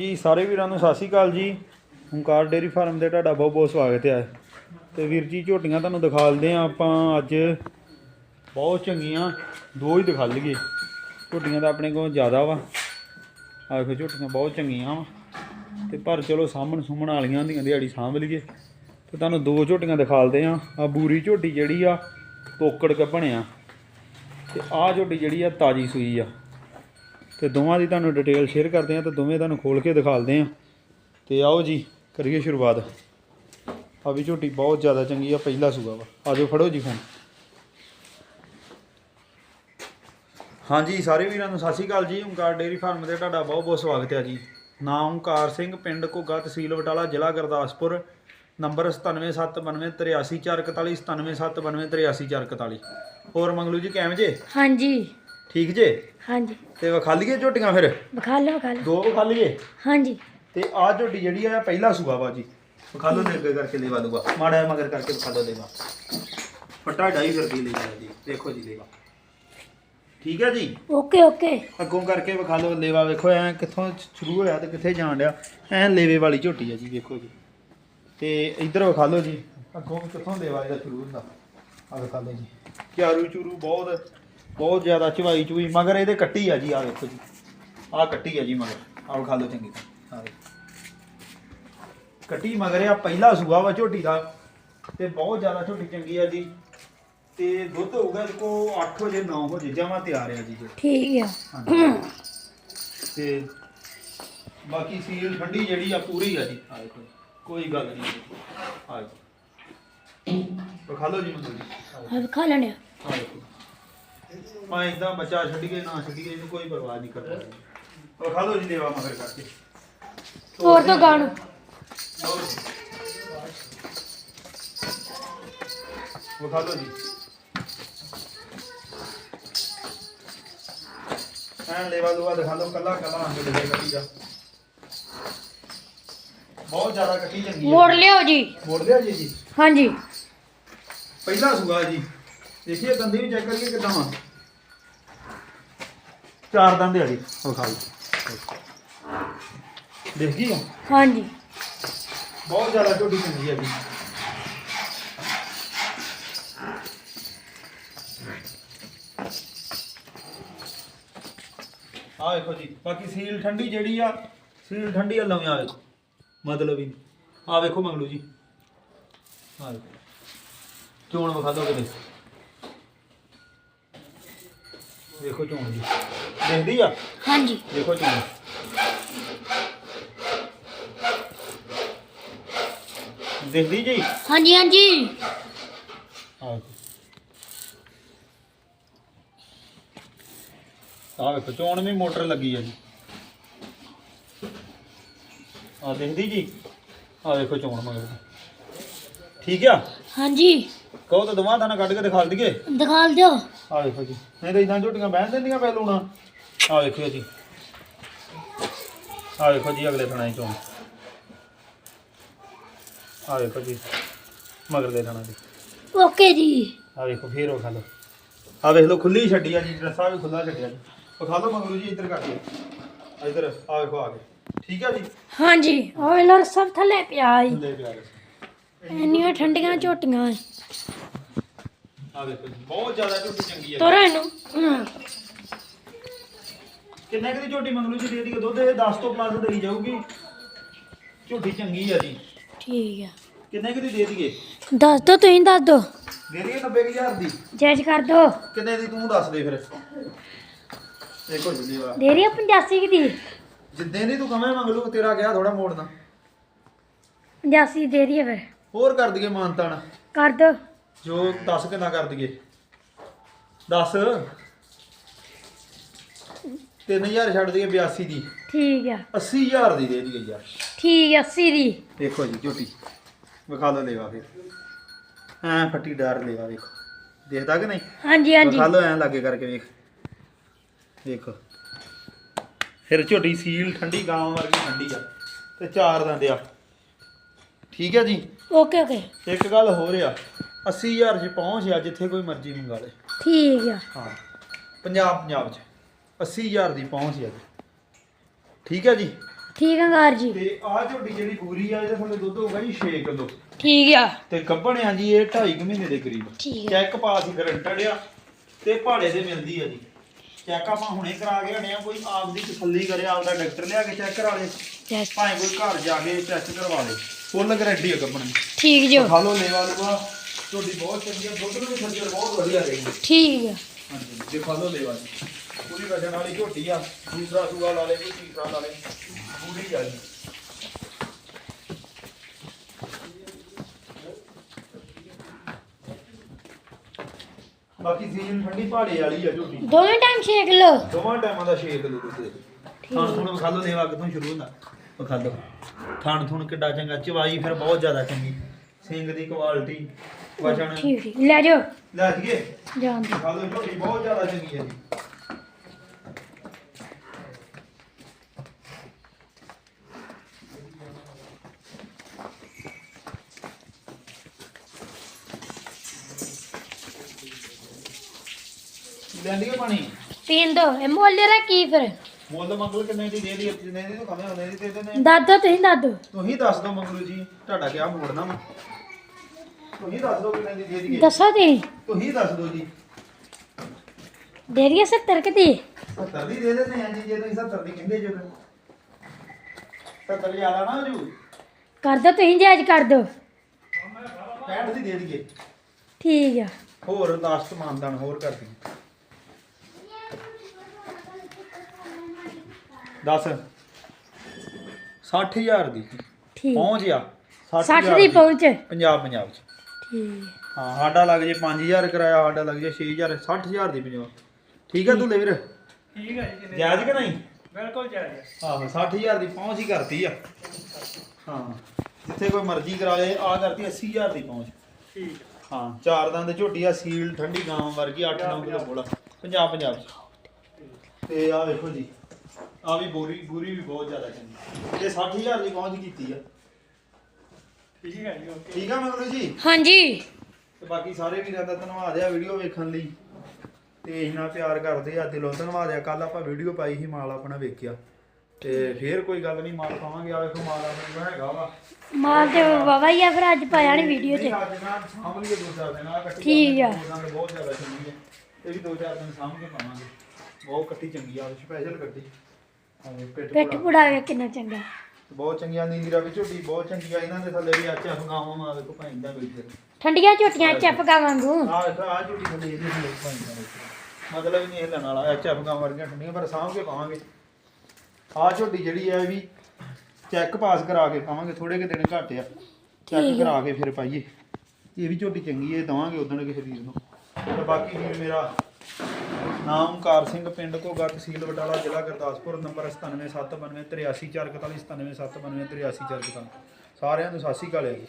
ਜੀ, ਸਾਰੇ ਵੀਰਾਂ ਨੂੰ ਸਤਿ ਸ਼੍ਰੀ ਅਕਾਲ ਜੀ। ਓਂਕਾਰ ਡੇਰੀ ਫਾਰਮ ਦੇ ਤੁਹਾਡਾ ਬਹੁਤ ਬਹੁਤ ਸਵਾਗਤ ਹੈ। ਤੇ ਵੀਰ ਜੀ, ਝੋਟੀਆਂ ਤੁਹਾਨੂੰ ਦਿਖਾਲਦੇ ਆ ਆਪਾਂ ਅੱਜ। ਬਹੁਤ ਚੰਗੀਆਂ, ਦੋ ਹੀ ਦਿਖਾ ਲਈਏ। ਝੋਟੀਆਂ ਤਾਂ ਆਪਣੇ ਕੋਲ ਜ਼ਿਆਦਾ ਵਾ। ਆਹ ਝੋਟੀਆਂ ਬਹੁਤ ਚੰਗੀਆਂ ਵਾ। ਤੇ ਪਰ ਚਲੋ, ਸਾਹਮਣ ਸੁਮਣ ਵਾਲੀਆਂ ਹੁੰਦੀਆਂ, ਦਿਹਾੜੀ ਸਾਂਭ ਲਈਏ। ਤੇ ਤੁਹਾਨੂੰ ਦੋ ਝੋਟੀਆਂ ਦਿਖਾਲਦੇ ਆ ਆ ਬੂਰੀ ਝੋਟੀ ਜਿਹੜੀ ਆ, ਤੋਕੜ ਕੇ ਬਣਿਆ। ਤੇ ਆਹ ਝੋਟੀ ਜਿਹੜੀ ਆ, ਤਾਜੀ ਸੂਈ ਆ। ਤੇ ਦੋਵਾਂ ਦੀ ਤੁਹਾਨੂੰ ਡਿਟੇਲ ਸ਼ੇਅਰ ਕਰਦੇ ਆ ਤੇ ਦੋਵੇਂ ਤੁਹਾਨੂੰ ਖੋਲ ਕੇ ਦਿਖਾਲਦੇ ਆ ਤੇ ਆਓ ਜੀ, ਕਰੀਏ ਸ਼ੁਰੂਆਤ। ਆ ਵੀ ਝੋਟੀ ਬਹੁਤ ਜ਼ਿਆਦਾ ਚੰਗੀ ਆ, ਪਹਿਲਾ ਸੂਆ ਵਾ। ਆਜੋ ਫੜੋ ਜੀ ਫੋਨ ਹਾਂਜੀ, ਸਾਰੇ ਵੀਰਾਂ ਨੂੰ ਸਤਿ ਸ਼੍ਰੀ ਅਕਾਲ ਜੀ। ਓਂਕਾਰ ਡੇਅਰੀ ਫਾਰਮ 'ਤੇ ਤੁਹਾਡਾ ਬਹੁਤ ਬਹੁਤ ਸਵਾਗਤ ਹੈ ਜੀ। ਨਾਮ ਓਮਕਾਰ ਸਿੰਘ, ਪਿੰਡ ਘੋਗਾ ਤਹਿਸੀਲ ਬਟਾਲਾ, ਜ਼ਿਲ੍ਹਾ ਗੁਰਦਾਸਪੁਰ। ਨੰਬਰ 9779384441 9779384441 ਹੋਰ ਮੰਗਲੂ ਜੀ, ਕਿਵੇਂ ਜੇ? ਹਾਂਜੀ। ਠੀਕ ਜੇ? ਹਾਂਜੀ। ਤੇ ਵਿਖਾ ਲਈਏ ਝੋਟੀਆਂ ਫਿਰ? ਵਿਖਾ ਲਓ ਵਿਖਾ ਲਓ। ਦੋ ਵਿਖਾ ਲਈਏ? ਹਾਂਜੀ। ਤੇ ਆਹ ਝੋਟੀ ਜਿਹੜੀ ਆ ਪਹਿਲਾ ਸੂਆ ਵਾ ਜੀ। ਵਿਖਾ ਲਓ ਦੇ ਅੱਗੇ ਕਰਕੇ ਲੇਵਾ ਦੂਗਾ ਮਾੜਾ ਜਿਹਾ ਮਗਰ ਕਰਕੇ ਵਿਖਾ ਲਓ ਲੇਵਾ। ਫੱਟਾ ਡਾਈ ਫਿਰਦੀ ਲੇਵਾ ਜੀ ਦੇਖੋ ਜੀ ਲੇਵਾ। ਠੀਕ ਹੈ ਜੀ? Okay okay. ਅੱਗੋਂ ਕਰਕੇ ਵਿਖਾ ਲਓ ਲੇਵਾ। ਵੇਖੋ ਐ ਕਿੱਥੋਂ ਸ਼ੁਰੂ ਹੋਇਆ ਤੇ ਕਿੱਥੇ ਜਾਣ ਡਿਆ। ਐ ਲੇਵੇ ਵਾਲੀ ਝੋਟੀ ਆ ਜੀ ਵੇਖੋ ਜੀ। ਤੇ ਇੱਧਰ ਵਿਖਾ ਲਓ ਜੀ। ਅੱਗੋਂ ਕਿੱਥੋਂ ਲੇਵਾ ਇਹਦਾ ਸ਼ੁਰੂ ਹੁੰਦਾ। ਆ ਵਿਖਾ ਲਓ ਜੀ। ਚਾਰੂ ਚੂਰੂ ਬਹੁਤ ਬਹੁਤ ਜ਼ਿਆਦਾ ਚਵਾਈ ਚੁਈ ਮਗਰ ਇਹਦੇ ਕੱਟੀ ਆ ਜੀ ਆ ਵੇਖੋ ਜੀ। ਆ ਕੱਟੀ ਆ ਜੀ ਮਗਰ ਆ ਵਿਖਾ ਲਓ ਚੰਗੀ ਤਰ੍ਹਾਂ ਆਹ। ਕੱਟੀ ਮਗਰ ਆ ਪਹਿਲਾ ਸੂਆ ਵਾ ਝੋਟੀ ਦਾ ਤੇ ਬਹੁਤ ਜ਼ਿਆਦਾ ਝੋਟੀ ਚੰਗੀ ਆ ਜੀ। ਤੇ ਦੁੱਧ ਹੋਊਗਾ ਕੋ 8 ਵਜੇ 9 ਵਜੇ ਜਮਾ ਤਿਆਰ ਆ ਜੀ ਜੋ ਠੀਕ ਆ। ਤੇ ਬਾਕੀ ਸੀਲ ਠੰਡੀ ਜਿਹੜੀ ਆ ਪੂਰੀ ਆ ਜੀ। ਆ ਦੇਖੋ ਕੋਈ ਗੱਲ ਨਹੀਂ ਆ ਦੇਖੋ ਖਾ ਲਓ ਜੀ ਮੰਦੂ ਜੀ। ਆਹ ਆ ਵਿਖਾ ਲੈਣੇ ਆਹ ਦੇਖੋ। ਮੈਂ ਇਦਾਂ ਬੱਚਾ ਛੱਡੀਏ ਨਾ ਛੱਡੀਏ ਇਹਨੂੰ ਕੋਈ ਪਰਵਾਹ ਨਹੀਂ ਕਰਦਾ। ਉਹ ਖਾ ਲਓ ਜੀ ਦੇਵਾ ਮਗਰ ਕਰਕੇ। ਹੋਰ ਤੋਂ ਗਾਣੂ। ਉਹ ਖਾ ਲਓ ਜੀ। ਐਨ ਲੈਵਾ ਲੂਆ ਦਿਖਾ ਲਓ ਕੱਲਾ ਕੱਲਾ ਅੰਗ ਦੇ ਕੱਟੀ ਦਾ। ਬਹੁਤ ਜ਼ਿਆਦਾ ਕੱਟੀ ਚੰਗੀ ਹੈ ਮੋੜ ਲਿਓ ਜੀ। ਮੋੜ ਲਿਆ ਜੀ ਜੀ? ਹਾਂਜੀ। ਪਹਿਲਾ ਸੂਆ ਜੀ। ਦੇਖੀਏ ਦੰਦੀ ਵੀ ਚੈੱਕ ਕਰੀਏ ਕਿਦਾਂ ਵਾ ਚਾਰ ਦੰਦ ਆ ਜੀ। ਉਹ ਖਾ ਲਓ ਦੇਖ ਗਈ ਆ? ਹਾਂਜੀ। ਬਹੁਤ ਜ਼ਿਆਦਾ ਝੋਟੀ ਚੰਗੀ ਹੈ ਜੀ। ਆ ਵੇਖੋ ਜੀ ਬਾਕੀ ਸੀਲ ਠੰਡੀ ਜਿਹੜੀ ਆ ਸੀਲ ਠੰਡੀ ਆ ਲਵੇਂ ਆ ਵੇਖੋ। ਮਤਲਬ ਹੀ ਆ ਵੇਖੋ ਮੰਗਲੂ ਜੀ। ਆ ਵੇਖੋ। ਚੋਣ ਵਿਖਾ ਦੋ ਕਿਤੇ। ਵੇਖੋ ਚੋਣ ਜੀ। ਦੇਖਦੀ ਆ? ਹਾਂਜੀ। ਦੇਖੋ ਚੋਣ। ਦੇਖਦੀ ਜੀ? ਹਾਂਜੀ ਹਾਂਜੀ। ਆ ਵੇਖੋ ਆ ਵੇਖੋ ਚੋਣ ਵੀ ਮੋਟਰ ਲੱਗੀ ਆ ਜੀ। ਆ ਦੇਖਦੀ ਜੀ? ਆ ਵੇਖੋ ਚੋਣ ਮਗਰ। ਠੀਕ ਆ? ਹਾਂਜੀ। ਕਹੋ ਤਾਂ ਦਵਾਂ ਤਾਂ ਕੱਢ ਕੇ ਦਿਖਾ ਦਈਏ। ਦਿਖਾ ਦਿਓ। ਆ ਵੇਖੋ ਜੀ ਨਹੀਂ ਤਾਂ ਇਦਾਂ ਝੋਟੀਆਂ ਬਹਿਣ ਦਿੰਦੀਆਂ ਪਹਿਲੂ ਨਾ ਆ ਵੇਖੋ ਜੀ। ਆ ਵੇਖੋ ਜੀ ਅਗਲੇ ਥਣਾ ਚੋਂ। ਆ ਵੇਖੋ ਜੀ ਮਗਰਲੇ ਥਣਾ ਦੀ। ਓਕੇ ਜੀ। ਆ ਵੇਖੋ ਫੇਰ ਉਹ ਖਾ ਲਓ। ਆ ਵੇਖ ਲਓ ਖੁੱਲੀ ਛੱਡੀ ਆ ਜੀ ਰਸਾ ਵੀ ਖੁੱਲਾ ਛੱਡਿਆ ਜੀ। ਉਹ ਖਾ ਲਓ ਮਗਰੂ ਜੀ ਇੱਧਰ ਕਰਕੇ ਇੱਧਰ ਆ ਵੇਖੋ ਆ ਗਏ। ਠੀਕ ਆ ਜੀ? ਹਾਂਜੀ ਉਹ ਲਰ ਸਭ ਥੱਲੇ ਪਿਆ ਈ ਲੈ ਪਿਆ ਇੰਨੀਆਂ ਠੰਡੀਆਂ ਝੋਟੀਆਂ। ਆ ਵੇਖੋ ਜੀ ਬਹੁਤ ਜ਼ਿਆਦਾ ਝੋਟੀ ਚੰਗੀ ਆ ਤੋਰਾ ਇਹਨੂੰ। ਹਮ, ਕਿੰਨੇ ਕੁ ਦੀ ਝੋਟੀ ਮੰਗਲੂ ਜੀ ਦੇ ਦੀ ਦੁੱਧ ਇਹ 10 ਤੋਂ ਪਲੱਸ ਦੇਈ ਜਾਊਗੀ। ਝੋਟੀ ਚੰਗੀ ਆ ਜੀ। ਠੀਕ ਆ। ਕਿੰਨੇ ਕੁ ਦੀ ਦਈਏ? ਦੱਸ ਦੋ ਤੁਸੀਂ ਦੱਸ ਦੋ। ਦੇ ਦਈਏ 90000 ਦੀ। ਜੱਜ ਕਰ ਦੋ। ਕਿੰਨੇ ਦੀ ਤੂੰ ਦੱਸ ਦੇ ਫਿਰ। ਦੇਖੋ ਜੀ ਦੇ ਰਹੀ ਆ 85 ਦੀ। ਜਿੱਦਾਂ ਦੀ ਤੂੰ ਕਵੇਂ ਮੰਗਲੂ ਤੇਰਾ ਗਿਆ ਥੋੜਾ ਮੋੜਨਾ। 85 ਦੇ ਰਹੀ ਆ ਫਿਰ। ਹੋਰ ਕਰ ਦਈਏ ਮਾਨਤਾਨ। ਕਰ ਦੋ। ਜੋ 10 ਕਿੰਨਾ ਕਰ ਦਈਏ? 10 3000 ਛੱਡ ਦਈਏ 82 ਦੀ। ਠੀਕ ਆ। 80000 ਦੀ ਦੇ ਦਈਏ ਯਾਰ। ਠੀਕ ਆ 80 ਦੀ। ਦੇਖੋ ਜੀ ਝੋਟੀ ਵਿਖਾ ਲਓ ਲੇਵਾ ਫਿਰ। ਐ ਫੱਟੀ ਡਾਰ ਲੇਵਾ ਵੇਖੋ। ਦੇਖਦਾ ਕਿ ਨਹੀਂ? ਹਾਂਜੀ ਹਾਂਜੀ। ਵਿਖਾ ਲਓ ਐ ਲਾਗੇ ਕਰਕੇ ਵੇਖ। ਦੇਖੋ। ਫਿਰ ਝੋਟੀ ਸੀਲ ਠੰਡੀ ਗਾਂ ਵਰਗੀ ਠੰਡੀ ਆ। ਤੇ ਚਾਰ ਦੰਦ ਆ। ਠੀਕ ਹੈ ਜੀ? Okay okay. ਇੱਕ ਗੱਲ ਹੋ ਰਿਹਾ 80000 ਚ ਪਹੁੰਚ ਆ ਜਿੱਥੇ ਕੋਈ ਮਰਜ਼ੀ ਮੰਗਾ ਲੇ। ਠੀਕ ਆ। ਹਾਂ ਪੰਜਾਬ ਪੰਜਾਬ ਚ। 80000 ਦੀ ਪਹੁੰਚ ਆ ਜੀ। ਠੀਕ ਹੈ ਜੀ? ਠੀਕ ਹੰਕਾਰ ਜੀ। ਤੇ ਆਹ ਝੋਟੀ ਜਿਹੜੀ ਪੂਰੀ ਆ ਇਹਦੇ ਥੱਲੇ ਦੁੱਧ ਹੋਊਗਾ ਜੀ 6 ਕਿਲੋ। ਠੀਕ ਆ। ਤੇ ਗੱਭਣ ਆ ਜੀ ਇਹ 2.5 ਮਹੀਨੇ ਦੇ ਕਰੀਬ। ਠੀਕ ਆ। ਚੈੱਕ ਪਾਸ ਹੀ ਗਰੰਟਡ ਆ ਤੇ ਭਾੜੇ ਦੇ ਮਿਲਦੀ ਆ ਜੀ। ਚੈੱਕ ਆਪਾਂ ਹੁਣੇ ਕਰਾ ਕੇ ਆ ਕੋਈ ਆਪ ਦੀ ਤਸੱਲੀ ਕਰੇ ਆਪਦਾ ਡਾਕਟਰ ਲਿਆ ਕੇ ਚੈੱਕ ਕਰਾ ਲੇ। ਭਾਵੇਂ ਕੋਈ ਘਰ ਜਾ ਕੇ ਟੈਸਟ ਕਰਵਾ ਲੇ। ਫੁੱਲ ਗਰੰਟੀ ਆ ਗੱਭਣ ਦੀ। ਠੀਕ ਜੋ। ਖਾ ਲੋ ਲੈਵਾ ਲੂਆ। ਤੁਹਾਡੀ ਬਹੁਤ ਚੰਗੀ ਆ ਦੁੱਧ ਨੂੰ ਬਹੁਤ ਵਧੀਆ ਰਹੇਗੀ ਠੀਕ ਆ। ਹਾਂਜੀ ਜੇ ਖਾ ਲੋ ਲੈਵਾ ਜੀ ਪੂਰੀ ਵਜਨ ਵਾਲੀ ਝੋਟੀ ਆ ਦੂਸਰਾ ਸੂਆ ਲਾ ਲੇ ਕੋਈ ਤੀਸਰਾ ਲਾ ਲੇ ਪੂਰੀ ਆ ਜੀ। ਬਾਕੀ ਸੀਜ਼ਨ ਠੰਡੀ ਪਹਾੜੇ ਵਾਲੀ ਆ ਝੋਟੀ। ਦੋਵੇਂ ਟਾਈਮ 6 ਕਿਲੋ ਦੋਵਾਂ ਟਾਈਮਾਂ ਦਾ 6 ਕਿਲੋ ਦੁੱਧ ਦੇ ਥਾਣ ਥੁਣ ਵਿਖਾ ਲਓ ਦੇਵਾ ਕਿਥੋਂ ਸ਼ੁਰੂ ਹੁੰਦਾ। ਵਿਖਾ ਲਓ। ਥਾਣ ਥੁਣ ਕਿੱਡਾ ਚੰਗਾ ਚਵਾਈ ਫਿਰ ਬਹੁਤ ਜ਼ਿਆਦਾ ਚੰਗੀ। ਸਿੰਘ ਦੀ ਕੁਆਲਿਟੀ ਠੀਕ ਠੀਕ। ਲੈ ਜਾਓ। ਲੈ ਜੀਏ ਜਾਣ ਦਿਓ। ਵਿਖਾ ਲਓ ਝੋਟੀ ਬਹੁਤ ਜ਼ਿਆਦਾ ਚੰਗੀ ਹੈ ਜੀ। ਲੈਂਦੀ ਪਾਣੀ? ਪੀਣ ਦੋ। ਇਹ ਮੁੱਲ ਦਾ ਕੀ ਫਿਰ? ਮੁੱਲ ਮੰਗਲ ਕਿੰਨੇ ਦੀ ਦੇ ਦੀ ਜਿੰਨੇ ਦੀ ਤੂੰ ਕਵੇਂ ਉਹਨੇ ਦੀ ਦੇ ਦੇਣੇ ਦਾਦੋ ਤੁਸੀਂ ਦਾਦੋ। ਤੁਸੀਂ ਦੱਸ ਦਿਓ ਮੰਗਲੂ ਜੀ ਤੁਹਾਡਾ ਕਿਆ ਮੋੜਨਾ ਵਾ? ਤੁਸੀਂ ਦੱਸ ਦਿਓ ਕਿੰਨੇ ਦੀ ਦੇ ਦਈਏ ਦੱਸੋ ਤੇ ਤੁਸੀਂ ਦੱਸ ਦਿਓ ਜੀ। ਦੇ ਰਹੀ 70 ਕਿ ਦੀ। 70 ਦੀ ਦੇ ਦਿੰਦੇ ਆ ਜੀ ਜੇ ਤੁਸੀਂ 70 ਦੀ ਕਹਿੰਦੇ ਜੋ 70 ਜ਼ਿਆਦਾ ਨਾ ਜੂ। ਕਰ ਦੋ ਤੁਸੀਂ ਜਾਇਜ਼ ਕਰ ਦੋ। 65 ਦੀ ਦੇ ਦਈਏ। ਠੀਕ ਆ। ਹੋਰ ਲਾਸਟ ਮਾਨਦਾਨ ਹੋਰ ਕਰ ਦਈਏ 10 60000 ਦੀ। ਠੀਕ। ਪਹੁੰਚ ਆ। 60 ਦੀ। ਪਹੁੰਚ। ਪੰਜਾਬ ਪੰਜਾਬ ਚ। ਠੀਕ। ਹਾਂ ਸਾਡਾ ਲੱਗ ਜੇ 5000 ਕਿਰਾਇਆ ਸਾਡਾ ਲੱਗ ਜੇ 6000 60000 ਦੀ ਪੰਜਾਬ। ਠੀਕ ਆ ਤੂੰ ਲੈ ਵੀਰ? ਠੀਕ ਹੈ ਜੀ ਜਾਇਜ਼ ਕਿ ਨਹੀਂ? ਬਿਲਕੁਲ ਜਾਇਜ਼ ਆਹੋ 60000 ਦੀ ਪਹੁੰਚ ਹੀ ਕਰਤੀ ਆ। ਹਾਂ ਜਿੱਥੇ ਕੋਈ ਮਰਜ਼ੀ ਕਰਾ ਲੇ ਆ ਕਰਤੀ 80000 ਦੀ ਪਹੁੰਚ। ਠੀਕ ਹਾਂ ਚਾਰ ਦੰਦ ਝੋਟੀ ਆ ਸੀਲ ਠੰਡੀ ਗਾਂ ਵਰਗੀ 8-9 ਕਿਲੋ ਬੋਲਾ। ਪੰਜਾਬ ਪੰਜਾਬ ਚ ਤੇ ਆ ਵੇਖੋ ਜੀ ਆ ਵੀ ਬੋਰੀ ਬੂਰੀ ਵੀ ਬਹੁਤ ਜ਼ਿਆਦਾ ਚੰਗੀ। ਤੇ 60000 ਦੀ ਪਹੁੰਚ ਕੀਤੀ ਆ। ਠੀਕ ਹੈ ਜੀ ਓਕੇ ਠੀਕ ਆ ਮਗਲੂ ਜੀ? ਹਾਂਜੀ। ਤੇ ਬਾਕੀ ਸਾਰੇ ਵੀਰਾਂ ਦਾ ਧੰਨਵਾਦ ਆ ਵੀਡੀਓ ਵੇਖਣ ਲਈ। ਤੇ ਇੰਨਾ ਪਿਆਰ ਕਰਦੇ ਆ ਦਿਲੋਂ ਧੰਨਵਾਦ ਆ। ਕੱਲ ਆਪਾਂ ਵੀਡੀਓ ਪਾਈ ਸੀ ਮਾਲ ਆਪਣਾ ਵੇਖਿਆ। ਤੇ ਫੇਰ ਕੋਈ ਗੱਲ ਨਹੀਂ ਮਾਲ ਪਾਵਾਂਗੇ। ਆ ਵੇਖੋ ਮਾਲ ਆਪਣਾ ਜਿਹੜਾ ਹੈਗਾ ਵਾ। ਮਾਲ ਤੇ ਵਾਵਾ ਹੀ ਆ ਫਿਰ ਅੱਜ ਪਾਇਆ ਨਹੀਂ ਵੀਡੀਓ ਤੇ। ਨਹੀਂ, ਅੱਜ ਨਾ ਸਾਂਭ ਲਈਏ ਦੋ ਚਾਰ ਦਿਨ ਆ ਕੱਟੀ ਠੀਕ ਆ। ਦੋ ਦਿਨ ਬਹੁਤ ਜ਼ਿਆਦਾ ਚੰਗੀ ਹੈ ਇਹ ਵੀ ਦੋ ਚਾਰ ਦਿਨ ਸਾਂਭ ਕੇ ਪਾਵਾਂਗੇ। ਬਹੁਤ ਕੱਟੀ ਚੰਗੀ ਆ ਸਪੈਸ਼ਲ ਕੱਟੀ। ਹਾਂ ਪਿੱਠ ਪਿੱਠ ਪੁੜਾ। ਪੁੜਾ ਵੇ ਕਿੰਨਾ ਚੰਗਾ। ਬਹੁਤ ਚੰਗੀਆਂ ਨੀਂਦੀ ਰਵੀ ਝੋਟੀ ਬਹੁਤ ਚੰਗੀ ਆ ਇਹਨਾਂ ਦੇ ਥੱਲੇ ਵੀ ਆਚਾ ਫਗਾਵਾਂ ਮਾ ਵੇਖੋ ਪੈਂਦਾ ਬੈਠੇ। ਠੰਡੀਆਂ ਝੋਟੀਆਂ ਚੱਪਕਾ ਵਾਂਗੂ। ਆ ਵੇਖੋ ਆ ਝੋਟੀ ਥੱਲੇ ਇਹਦੇ ਥੱਲੇ ਪੈਂਦਾ ਬੈਠੇ। ਮਤਲਬ ਨਹੀਂ ਹਿੱਲਣ ਵਾਲਾ ਆਚਾ ਫਗਾਵਾਂ ਵਰਗੀਆਂ ਠੰਡੀਆਂ ਪਰ ਸਾਂਭ ਕੇ ਪਾਵਾਂਗੇ। ਆ ਝੋਟੀ ਜਿਹੜੀ ਆ ਵੀ ਚੈੱਕ ਪਾਸ ਕਰਾ ਕੇ ਪਾਵਾਂਗੇ ਥੋੜੇ ਕਿ ਦਿਨ ਘੱਟ ਆ। ਚੈੱਕ ਕਰਾ ਕੇ ਫਿਰ ਪਾਈਏ। ਇਹ ਵੀ ਝੋਟੀ ਚੰਗੀ ਹੈ ਦਵਾਂਗੇ ਉਦਣ ਕਿਸੇ ਵੀਰ ਨੂੰ। ਤੇ ਬਾਕੀ ਵੀਰ ਮੇਰਾ ਨਾਮ ਕਾਰ ਸਿੰਘ ਪਿੰਡ ਘੋਗਾ ਤਹਿਸੀਲ ਬਟਾਲਾ ਜ਼ਿਲ੍ਹਾ ਗੁਰਦਾਸਪੁਰ, ਨੰਬਰ 9779384497 97792 83447 ਸਾਰਿਆਂ ਨੂੰ ਸਤਿ ਸ਼੍ਰੀ ਅਕਾਲ ਹੈ ਜੀ।